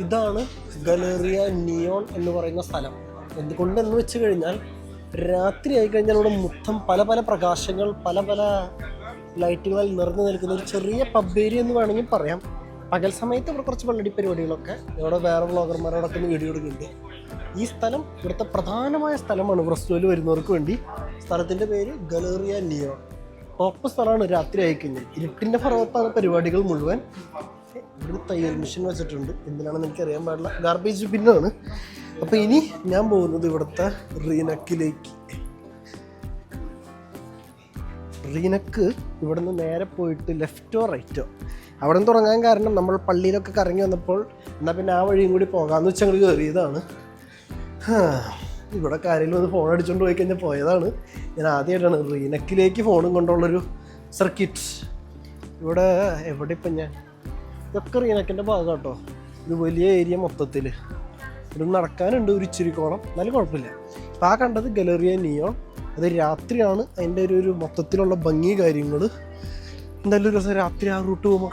ഇതാണ് Galleria neon എന്ന് പറയുന്ന സ്ഥലം. എന്തുകൊണ്ടെന്ന് വെച്ച് കഴിഞ്ഞാൽ രാത്രി ആയി കഴിഞ്ഞാൽ ഇവിടെ മൊത്തം പല പല പ്രകാശങ്ങൾ പല പല ലൈറ്റുകളിൽ നിറഞ്ഞു നിൽക്കുന്ന ഒരു ചെറിയ പബ് ഏരിയ എന്ന് വേണമെങ്കിൽ പറയാം. പകൽ സമയത്ത് ഇവിടെ കുറച്ച് വെള്ളടി പരിപാടികളൊക്കെ ഇവിടെ വേറെ വ്ളോഗർമാരോടൊക്കെ ഒന്ന് വീഡിയോ എടുക്കുന്നുണ്ട്. ഈ സ്ഥലം ഇവിടുത്തെ പ്രധാനമായ സ്ഥലമാണ് ബ്രസ്റ്റോയിൽ വരുന്നവർക്ക് വേണ്ടി. സ്ഥലത്തിന്റെ പേര് ഗലേറിയ നിയോൺ. ടോപ്പ് സ്ഥലമാണ് രാത്രി ആയി കഴിഞ്ഞാൽ. ഇരുട്ടിന്റെ പുറത്താണ് പരിപാടികൾ മുഴുവൻ. ഇവിടെ തയ്യൽ മെഷീൻ വെച്ചിട്ടുണ്ട്. എന്തിനാണെന്ന് എനിക്ക് അറിയാൻ പാടില്ല ഗാർബേജ് ബിന്നാണ് അപ്പോൾ ഇനി ഞാൻ പോകുന്നത് ഇവിടുത്തെ റീനക്കിലേക്ക് റീനക്ക് ഇവിടെ നിന്ന് നേരെ പോയിട്ട് ലെഫ്റ്റോ റൈറ്റോ അവിടെ നിന്ന് തുടങ്ങാൻ കാരണം നമ്മൾ പള്ളിയിലൊക്കെ കറങ്ങി വന്നപ്പോൾ എന്നാൽ പിന്നെ ആ വഴിയും കൂടി പോകാമെന്ന് വെച്ച് ഞങ്ങൾ കയറിയതാണ് ഇവിടെ കാര്യങ്ങൾ ഒന്ന് ഫോൺ അടിച്ചുകൊണ്ട് പോയി കഴിഞ്ഞാൽ പോയതാണ്. ഞാൻ ആദ്യമായിട്ടാണ് റീനക്കിലേക്ക് ഫോണും കൊണ്ടുള്ളൊരു സർക്കിറ്റ് ഇവിടെ എവിടെ ഇപ്പം ഞാൻ? ഇതൊക്കെ റീനക്കിന്റെ ഭാഗം കേട്ടോ ഇത് വലിയ ഏരിയ മൊത്തത്തിൽ ഇവിടെ നടക്കാനുണ്ട് ഒരു ഇച്ചിരിക്കോളം എന്നാലും കുഴപ്പമില്ല. അപ്പോൾ ആ കണ്ടത് ഗലറിയ നിയോൺ അത് രാത്രിയാണ്. അതിന്റെ ഒരു ഒരു മൊത്തത്തിലുള്ള ഭംഗി കാര്യങ്ങൾ എന്തായാലും ഒരു ദിവസം രാത്രി ആ റൂട്ട് പോകുമ്പോൾ